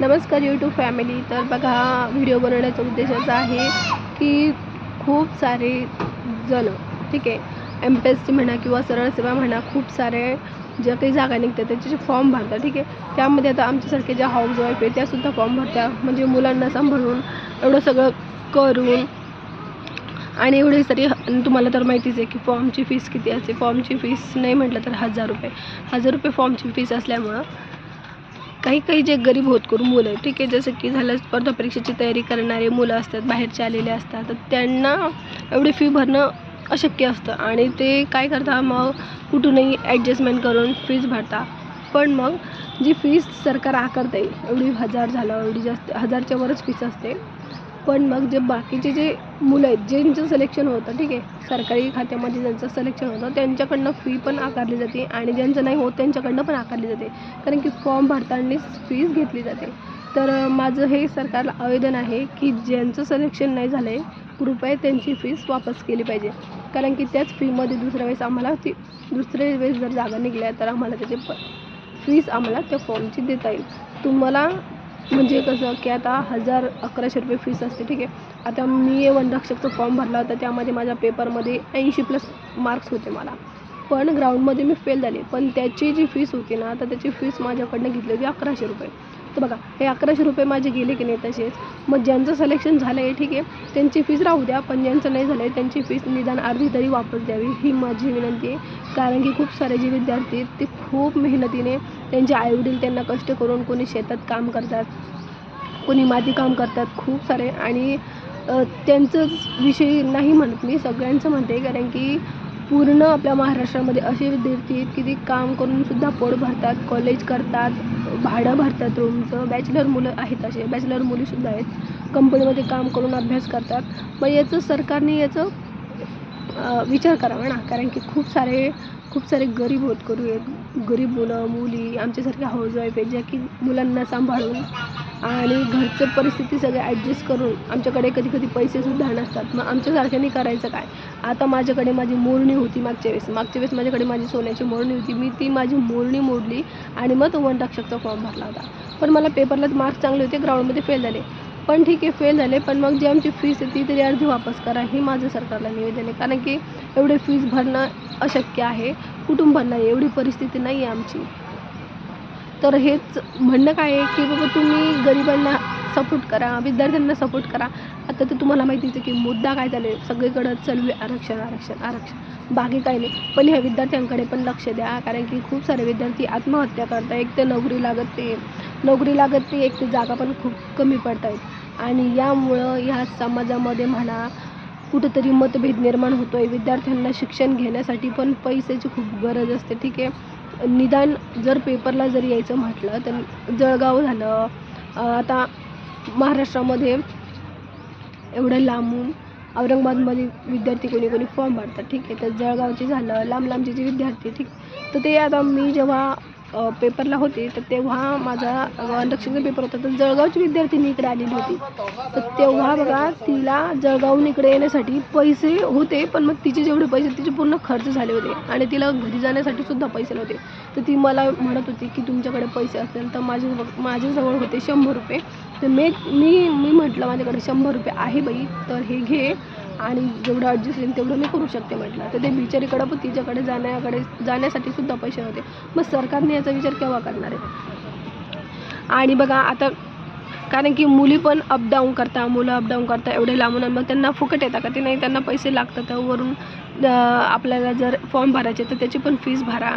नमस्कार YouTube family तर बघा व्हिडिओ बनवण्याचा उद्देश असा आहे की खूप सारे जण ठीक आहे एम पी एस सी म्हणा किंवा सरळ सेवा म्हणा खूप सारे ज्या काही जागा निघतात त्याचे फॉर्म भरतात ठीक आहे त्यामध्ये आता आमच्यासारखे ज्या हाऊस वाईफ आहे त्यासुद्धा फॉर्म भरत्या म्हणजे मुलांना सांभाळून एवढं सगळं करून आणि एवढे तरी तुम्हाला तर माहितीच आहे की फॉर्मची फीस किती असते. फॉर्मची फीस नाही म्हटलं तर हजार रुपये. हजार रुपये फॉर्मची फीस असल्यामुळं काही काही जे गरीब होत करून मुलं ठीक आहे जसं की झालं स्पर्धा परीक्षेची तयारी करणारे मुलं असतात बाहेरचे आलेले असतात तर त्यांना एवढी फी भरणं अशक्य असतं. आणि ते काय करता मग कुठूनही ॲडजस्टमेंट करून फीज भरता. पण मग जी फीज सरकार आकारता येईल एवढी हजार झालं एवढी जास्त हजारच्या वरच फीस असते. पण मग जे बाकीचे जे मुलं आहेत ज्यांचं सिलेक्शन होतं ठीक आहे सरकारी खात्यामध्ये ज्यांचं सिलेक्शन होतं त्यांच्याकडनं फी पण आकारली जाते आणि ज्यांचं नाही होत त्यांच्याकडनं पण आकारली जाते. कारण की फॉर्म भरतानाच फीज घेतली जाते. तर माझं हे सरकारला आवेदन आहे की ज्यांचं सिलेक्शन नाही झालं आहे कृपया त्यांची फीस वापस केली पाहिजे. कारण की त्याच फीमध्ये दुसऱ्या वेळेस आम्हाला ती दुसऱ्या वेळेस जर जागा निघल्या तर आम्हाला त्याचे प फीस आम्हाला त्या फॉर्मची देता येईल. तुम्हाला म्हणजे कसं की आता हजार अकराशे रुपये फीस असते ठीक आहे. आता मी वनरक्षकचा फॉर्म भरला होता त्यामध्ये माझ्या पेपरमध्ये ऐंशी प्लस मार्क्स होते मला. पण ग्राउंडमध्ये मी फेल झाले. पण त्याची जी फीस होती ना तर त्याची फीस माझ्याकडनं घेतली होती अकराशे रुपये. तर बघा हे अकराशे रुपये माझे गेले की नाही तसेच. मग ज्यांचं सिलेक्शन झालं आहे ठीक आहे त्यांची फीस राहू द्या. पण ज्यांचं नाही झालं आहे त्यांची फीस निदान अर्धी तरी वापस द्यावी ही माझी विनंती आहे. कारण की खूप सारे जे विद्यार्थी आहेत ते खूप मेहनतीने त्यांचे आईवडील त्यांना कष्ट करून कोणी शेतात काम करतात कोणी माती काम करतात खूप सारे. आणि त्यांचंच विषयी नाही म्हणत मी सगळ्यांचं म्हणते कारण की पूर्ण आपल्या महाराष्ट्रामध्ये असे विद्यार्थी आहेत की ते काम करूनसुद्धा पोट भरतात कॉलेज करतात भाडं भरतात रूमचं बॅचलर मुलं आहेत असे बॅचलर मुलीसुद्धा आहेत. कंपनीमध्ये काम करून अभ्यास करतात. मग याचं सरकारने याचं विचार करावा ना. कारण की खूप सारे खूप सारे गरीब होत करू आहेत. गरीब मुलं मुली आमच्यासारख्या हाऊस वाईफ आहेत ज्या की मुलांना सांभाळून आणि घरचं परिस्थिती सगळं ॲडजस्ट करून आमच्याकडे कधी कधी पैसेसुद्धा नसतात. मग आमच्यासारख्याने करायचं काय? आता माझ्याकडे माझी मोरणी होती मागच्या वेळेस. मागच्या वेळेस माझ्याकडे माझी सोन्याची मोरणी होती. मी ती माझी मोरणी मोडली आणि मग तो वन रक्षकचा फॉर्म भरला होता. पण मला पेपरलाच मार्क्स चांगले होते. ग्राउंडमध्ये फेल झाले. पण ठीक आहे फेल झाले. पण मग जी आमची फीस आहे ती तरी अर्धी वापस करा. हे माझं सरकारला निवेदन आहे. कारण की एवढे फीस भरणं अशक्य आहे. कुठून आहे एवढी परिस्थिती नाही आहे आमची. तर हेच म्हणणं काय आहे की बाबा तुम्ही गरिबांना सपोर्ट करा विद्यार्थ्यांना सपोर्ट करा. आता तर तुम्हाला माहितीच आहे की मुद्दा काय झाले? सगळीकडं चलवे आरक्षण आरक्षण आरक्षण. बाकी काही नाही. पण ह्या विद्यार्थ्यांकडे पण लक्ष द्या. कारण की खूप सारे विद्यार्थी आत्महत्या करतात एक तर नोकरी लागत ते नोकरी लागत ते एक ते जागा पण खूप कमी पडत आहेत आणि यामुळं ह्या समाजामध्ये म्हणा कुठंतरी मतभेद निर्माण होतो आहे विद्यार्थ्यांना शिक्षण घेण्यासाठी पण पैशाची खूप गरज असते. ठीक आहे. निदान जर पेपरला जर यायचं म्हटलं तर जळगाव झालं. आता महाराष्ट्रामध्ये एवढं लांबून औरंगाबादमध्ये विद्यार्थी कोणी कोणी फॉर्म भरतात. ठीक आहे. तर जळगावचे झालं लांब लांबचे जे विद्यार्थी ठीक. तर ते आता मी जेव्हा पेपरला होते तर तेव्हा माझा लक्ष्मीचा पेपर होता तर जळगावची विद्यार्थिनी इकडे आलेली होती. तर तेव्हा बघा तिला जळगावहून इकडे येण्यासाठी पैसे होते पण मग तिचे जेवढे पैसे तिचे पूर्ण खर्च झाले होते. आणि तिला घरी जाण्यासाठी सुद्धा पैसे नव्हते. तर ती मला म्हणत होती की तुमच्याकडे पैसे असेल तर माझे माझ्याजवळ होते शंभर रुपये. तर मी मी मी म्हटलं माझ्याकडे शंभर रुपये आहे बाई तर हे घे. आणि जेवढं ॲडजस्ट होईल तेवढं मी करू शकते म्हटलं. तर ते बिचारीकडं पण तिच्याकडे जाण्याकडे जाण्यासाठी सुद्धा पैसे नव्हते. मग सरकारने याचा विचार केव्हा करणार आहे? आणि बघा आता कारण की मुली पण अपडाऊन करता मुलं अपडाऊन करता एवढे लांबून मग त्यांना फुकट येतात का? ते नाही त्यांना पैसे लागतात वरून आपल्याला जर फॉर्म भरायचे तर त्याची पण फीस भरा.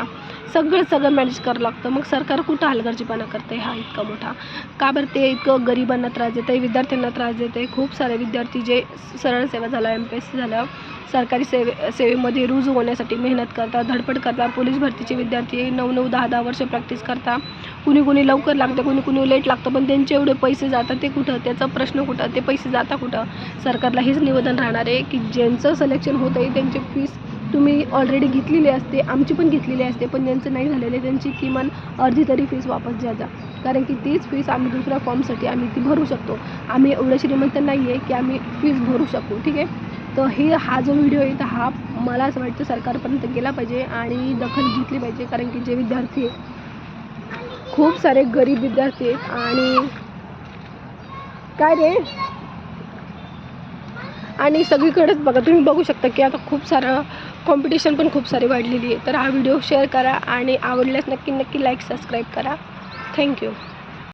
सगळं सगळं मॅनेज करावं लागतं. मग सरकार कुठं हलगर्जीपणा करते? हा इतका मोठा. का बरं ते इतकं गरिबांना त्रास देतं आहे विद्यार्थ्यांना त्रास देतं आहे खूप सारे विद्यार्थी जे सरळ सेवा झालं एम पी एस सी झालं सरकारी सेवे सेवेमध्ये रुजू होण्यासाठी मेहनत करतात धडपड करतात पोलीस भरतीचे विद्यार्थी नऊ नऊ दहा दहा वर्ष प्रॅक्टिस करतात कुणी कुणी लवकर लागतं कुणी कुणी लेट लागतं पण त्यांचे एवढे पैसे जातात ते कुठं? त्याचा प्रश्न कुठं? ते पैसे जाता कुठं? सरकारला हेच निवेदन राहणार आहे की ज्यांचं सिलेक्शन होतं आहे त्यांची फीस तुम्ही ऑलरेडी घेतलेली असते आमची पण घेतलेली असते पण ज्यांचं नाही झालेलं आहे त्यांची किमान अर्धी तरी फीस वापस द्या जा. कारण की तीच फीस आम्ही दुसऱ्या फॉर्मसाठी आम्ही ती भरू शकतो. आम्ही एवढं श्रीमंत नाही आहे की आम्ही फीस भरू शकू ठीक आहे? तर हे हा जो व्हिडिओ आहे तर हा मला असं वाटतं सरकारपर्यंत गेला पाहिजे आणि दखल घेतली पाहिजे. कारण की जे विद्यार्थी आहेत खूप सारे गरीब विद्यार्थी आहेत आणि काय रे? आणि सगळीकडेच बघा तुम्ही बघू शकता की आता खूप सारं कॉम्पिटिशन पण खूप सारी वाढलेली आहे. तर हा व्हिडिओ शेअर करा आणि आवडल्यास नक्की नक्की लाईक सबस्क्राईब करा. थँक्यू